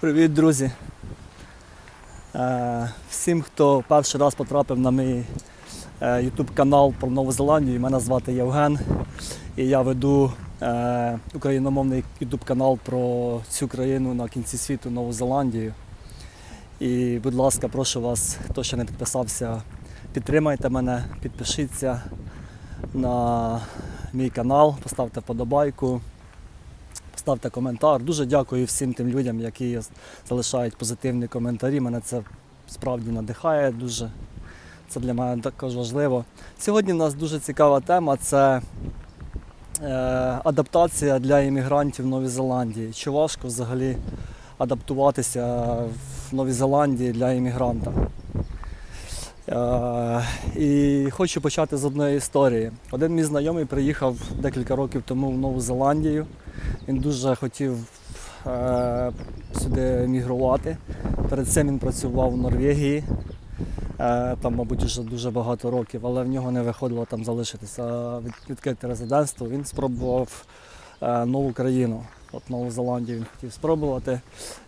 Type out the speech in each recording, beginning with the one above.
Привіт, друзі! Е, Всім, хто перший раз потрапив на мій е, YouTube канал про Нову Зеландію, мене звати Євген. І я веду е, україномовний YouTube канал про цю країну на кінці світу Нову Зеландію. І, будь ласка, прошу вас, хто ще не підписався, підтримайте мене, підпишіться на мій канал, поставте вподобайку. Ставте коментар. Дуже дякую всім тим людям, які залишають позитивні коментарі. Мене це справді надихає дуже. Це для мене також важливо. Сьогодні у нас дуже цікава тема це е, адаптація для іммігрантів в Новій Зеландії. Чи важко взагалі адаптуватися в Новій Зеландії для іммігранта? І хочу почати з одної історії. Один мій знайомий приїхав декілька років тому в Нову Зеландію. Він дуже хотів е, сюди емігрувати. Перед цим він працював в Норвегії, е, там, мабуть, вже дуже багато років, але в нього не виходило там залишитися, відкрити резидентство. Він спробував е, нову країну. От Нову Зеландію він хотів спробувати.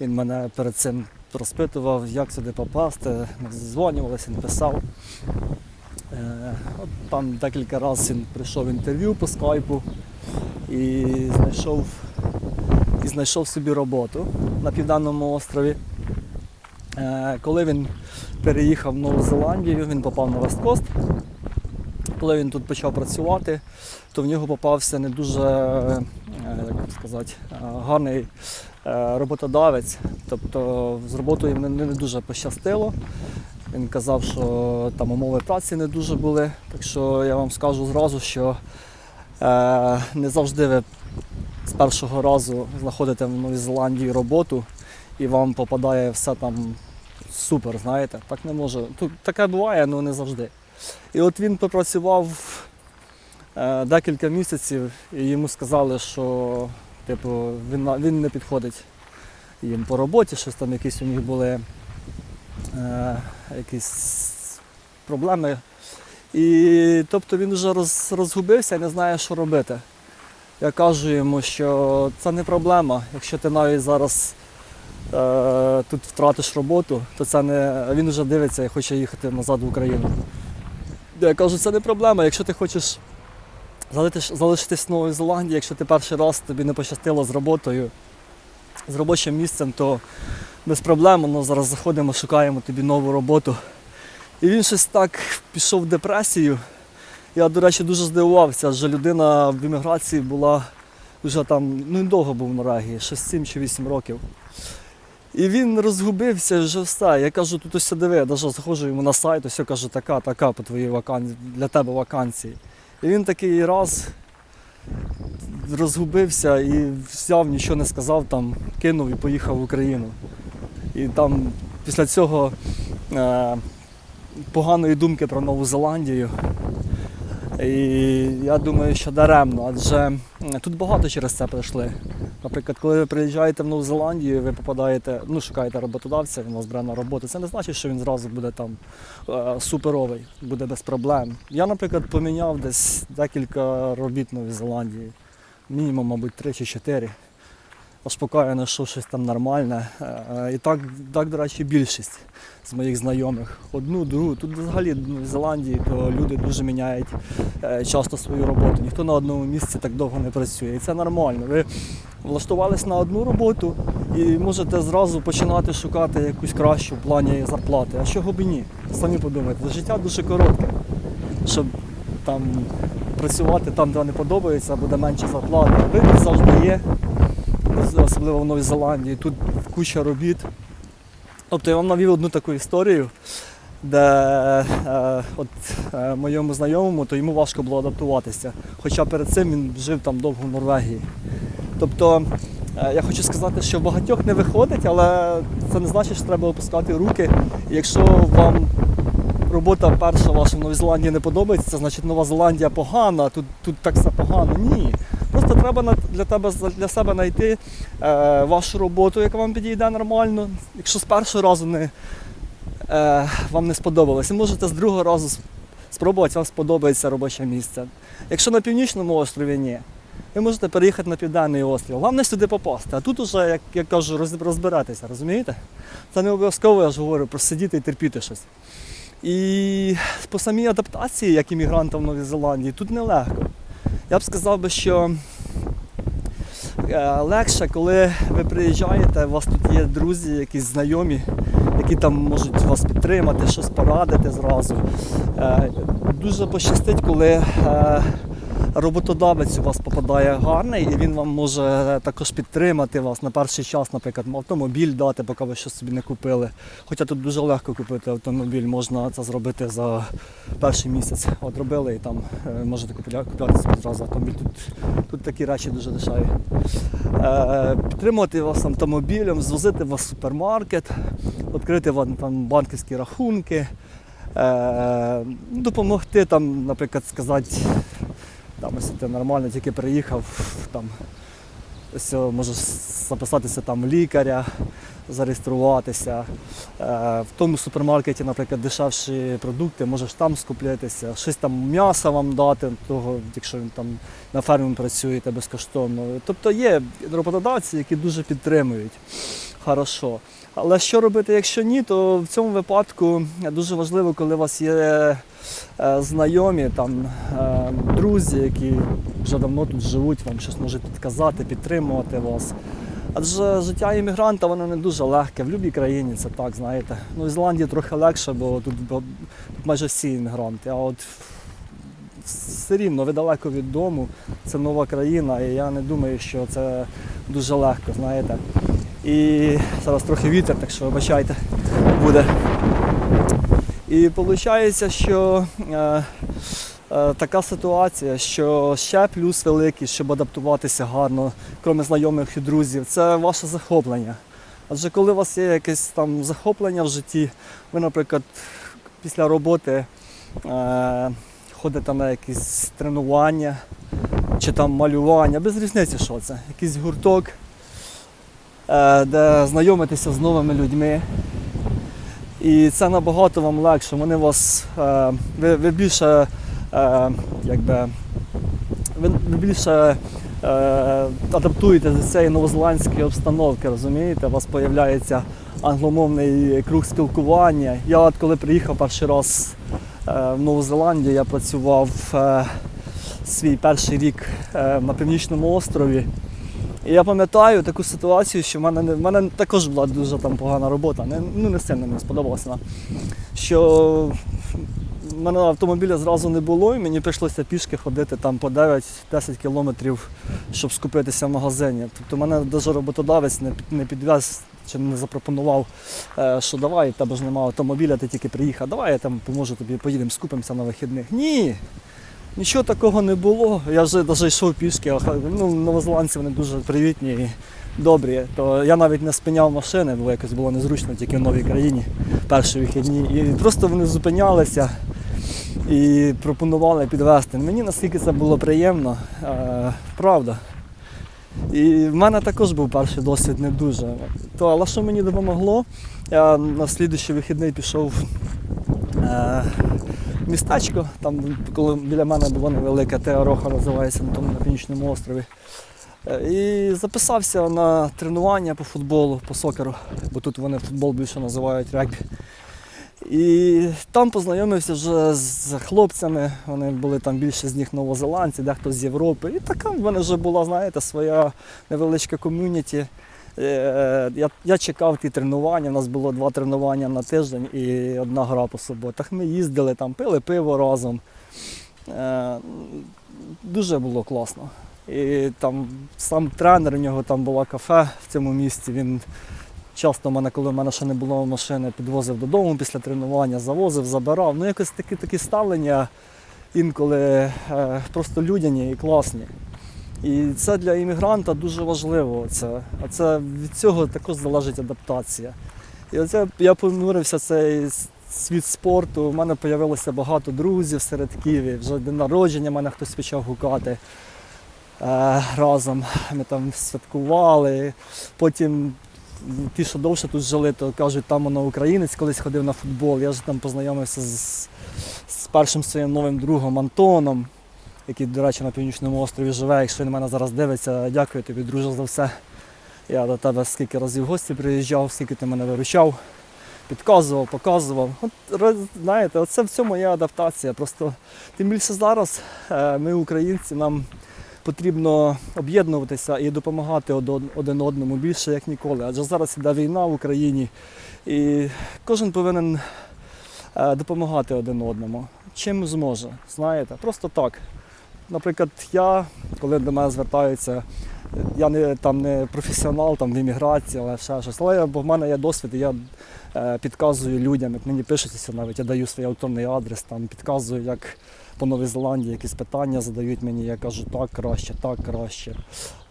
Він мене перед цим розпитував, як сюди попасти. Ми дзвонювалися, він писав. Е, от там декілька разів він прийшов інтерв'ю по скайпу і знайшов, і знайшов собі роботу на Південному острові. Е, Коли він переїхав в Нову Зеландію, він попав на Весткост. Коли він тут почав працювати, то в нього попався не дуже сказати, е, гарний е, роботодавець. Тобто з роботою йому не дуже пощастило. Він казав, що там умови праці не дуже були. Так що я вам скажу зразу, що е, не завжди ви з першого разу знаходите в Новій Зеландії роботу і вам попадає все там супер, знаєте. Так не може. Тут таке буває, але не завжди. І от він попрацював декілька місяців, і йому сказали, що типу, він, він не підходить їм по роботі, щось там якісь у них були е, якісь проблеми. І тобто він вже роз, розгубився і не знає, що робити. Я кажу йому, що це не проблема. Якщо ти навіть зараз е, тут втратиш роботу, то це не. Він вже дивиться і хоче їхати назад в Україну. Я кажу, це не проблема. Якщо ти хочеш залишитись, в Зеландії, якщо ти перший раз тобі не пощастило з роботою, з робочим місцем, то без проблем. Ну, зараз заходимо, шукаємо тобі нову роботу. І він щось так пішов в депресію. Я, до речі, дуже здивувався, адже людина в імміграції була вже там, ну довго був в Норвегії, ще 7 чи 8 років. І він розгубився вже все. Я кажу, тут ось диви, я навіть заходжу йому на сайт, ось я кажу, така, така по твоїй вакансії, для тебе вакансії. І він такий раз розгубився і взяв, нічого не сказав, там, кинув і поїхав в Україну. І там після цього е, поганої думки про Нову Зеландію. І я думаю, що даремно, адже тут багато через це пройшли. Наприклад, коли ви приїжджаєте в Нову Зеландію, ви попадаєте, ну, шукаєте роботодавця, він вас бере на роботу. Це не значить, що він зразу буде там е, суперовий, буде без проблем. Я, наприклад, поміняв десь декілька робіт в Новій Зеландії, мінімум, мабуть, три чи чотири. Поки я щось там нормальне. Е, І так, так, до речі, більшість з моїх знайомих. Одну, другу. Тут взагалі в Зеландії то люди дуже міняють е, часто свою роботу. Ніхто на одному місці так довго не працює. І це нормально. Ви влаштувались на одну роботу і можете зразу починати шукати якусь кращу в плані зарплати. А чого б ні? Самі подумайте, життя дуже коротке. Щоб там працювати там, де не подобається, буде менше зарплати. Вибір завжди є особливо в Новій Зеландії. Тут куча робіт. Тобто я вам навів одну таку історію, де е, от, е, моєму знайомому, то йому важко було адаптуватися. Хоча перед цим він жив там довго в Норвегії. Тобто е, я хочу сказати, що багатьох не виходить, але це не значить, що треба опускати руки. Якщо вам робота перша ваша в Новій Зеландії не подобається, це значить Нова Зеландія погана, тут, тут так все погано. Ні. Просто треба для тебе для себе знайти е, вашу роботу, яка вам підійде нормально. Якщо з першого разу не, е, вам не сподобалось, ви можете з другого разу спробувати, вам сподобається робоче місце. Якщо на північному острові ні, ви можете переїхати на південний острів. Головне сюди попасти. А тут уже, як я кажу, розбиратися, розумієте? Це не обов'язково, я ж говорю, про сидіти і терпіти щось. І по самій адаптації, як іммігрантам в Новій Зеландії, тут нелегко. Я б сказав би, що е, легше, коли ви приїжджаєте, у вас тут є друзі, якісь знайомі, які там можуть вас підтримати, щось порадити зразу. Е, Дуже пощастить, коли е, роботодавець у вас попадає гарний, і він вам може також підтримати вас на перший час, наприклад, автомобіль дати, поки ви щось собі не купили. Хоча тут дуже легко купити автомобіль, можна це зробити за перший місяць. От робили і там е, можете купля- купляти собі зразу автомобіль. Тут, тут такі речі дуже дешеві. Е, підтримувати вас автомобілем, звозити вас в супермаркет, відкрити вам там банківські рахунки. Е, допомогти там, наприклад, сказати, там, якщо ти нормально тільки приїхав, там, о, можеш записатися там лікаря, зареєструватися. Е, в тому супермаркеті, наприклад, дешевші продукти, можеш там скуплятися, щось там м'яса вам дати, того, якщо він там на фермі працюєте безкоштовно. Тобто є роботодавці, які дуже підтримують. Хорошо. Але що робити, якщо ні, то в цьому випадку дуже важливо, коли у вас є е, знайомі, там, е, друзі, які вже давно тут живуть, вам щось можуть підказати, підтримувати вас. Адже життя іммігранта воно не дуже легке. В будь-якій країні це так, знаєте. Ну, в Ізландії трохи легше, бо тут, бо тут майже всі іммігранти. А от все рівно ви далеко від дому, це нова країна, і я не думаю, що це дуже легко, знаєте. І зараз трохи вітер, так що вибачайте, буде. І виходить, що е, е, така ситуація, що ще плюс великий, щоб адаптуватися гарно, крім знайомих і друзів, це ваше захоплення. Адже коли у вас є якесь там захоплення в житті, ви, наприклад, після роботи е, ходите на якісь тренування чи там малювання, без різниці, що це, якийсь гурток, де знайомитеся з новими людьми. І це набагато вам легше. Вони вас, е, ви, ви більше, е, якби, ви, більше е, адаптуєте до цієї новозеландської обстановки, розумієте? У вас з'являється англомовний круг спілкування. Я от коли приїхав перший раз е, в Нову Зеландію, я працював е, свій перший рік е, на північному острові. Я пам'ятаю таку ситуацію, що в мене, в мене також була дуже там погана робота. Не, ну не сильно мені сподобалася вона. Що в мене автомобіля зразу не було, і мені прийшлося пішки ходити там по 9-10 кілометрів, щоб скупитися в магазині. Тобто мене навіть роботодавець не, не підвез чи не запропонував, е, що давай, тебе ж немає автомобіля, ти тільки приїхав, давай я там поможу тобі, поїдемо, скупимося на вихідних. Ні. Нічого такого не було. Я вже навіть йшов пішки, ну, новозеландці вони дуже привітні і добрі. То я навіть не спиняв машини, бо якось було незручно тільки в новій країні перші вихідні. І просто вони зупинялися і пропонували підвезти. Мені наскільки це було приємно, е, правда. І в мене також був перший досвід не дуже. То, але що мені допомогло, я на слідуючий вихідний пішов е, містечко, там коли біля мене було невелике Теороха називається на тому на північному острові. Е, І записався на тренування по футболу, по сокеру, бо тут вони футбол більше називають регбі. І там познайомився вже з хлопцями, вони були там більше з них новозеландці, дехто з Європи. І така в мене вже була, знаєте, своя невеличка ком'юніті. Е, Я, я чекав ті тренування, у нас було два тренування на тиждень і одна гра по суботах. Ми їздили там, пили пиво разом. Е, Дуже було класно. І там сам тренер, у нього там було кафе в цьому місці. Він часто мене, коли в мене ще не було машини, підвозив додому після тренування, завозив, забирав. Ну, якось такі, такі ставлення інколи е, просто людяні і класні. І це для іммігранта дуже важливо. Це. А це від цього також залежить адаптація. І оце я понурився цей світ спорту. У мене з'явилося багато друзів серед Києві. Вже день народження мене хтось почав гукати е, разом. Ми там святкували. Потім ті, що довше тут жили, то кажуть, там воно українець колись ходив на футбол. Я ж там познайомився з, з першим своїм новим другом Антоном. Який, до речі, на північному острові живе. Якщо він мене зараз дивиться, дякую тобі, друже, за все. Я до тебе скільки разів в гості приїжджав, скільки ти мене виручав, підказував, показував. От, знаєте, оце в цьому є адаптація. Просто тим більше зараз е, ми, українці, нам потрібно об'єднуватися і допомагати один один одному більше, як ніколи. Адже зараз іде війна в Україні, і кожен повинен е, допомагати один одному. Чим зможе, знаєте, просто так. Наприклад, я, коли до мене звертаються, я не там не професіонал там, в імміграції, але ще щось. Але бо в мене є досвід, і я е, підказую людям, як мені пишуться навіть, я даю свій електронний адрес, там підказую, як по Новій Зеландії якісь питання задають мені, я кажу так краще, так краще.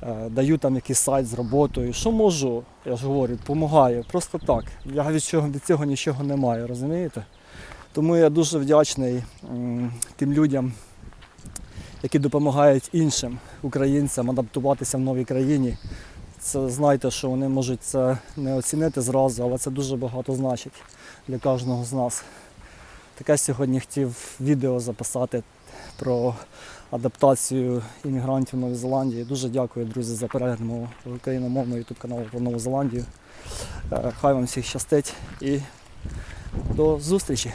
Е, даю там якийсь сайт з роботою. Що можу, я ж говорю, допомагаю. Просто так. Я від цього, від цього нічого не маю, розумієте? Тому я дуже вдячний м, тим людям, які допомагають іншим українцям адаптуватися в новій країні. Це знайте, що вони можуть це не оцінити зразу, але це дуже багато значить для кожного з нас. Таке сьогодні хотів відео записати про адаптацію іммігрантів в Зеландії. Дуже дякую, друзі, за перегляд україномовного ютуб каналу про Нову Зеландію. Е, Хай вам всіх щастить і до зустрічі!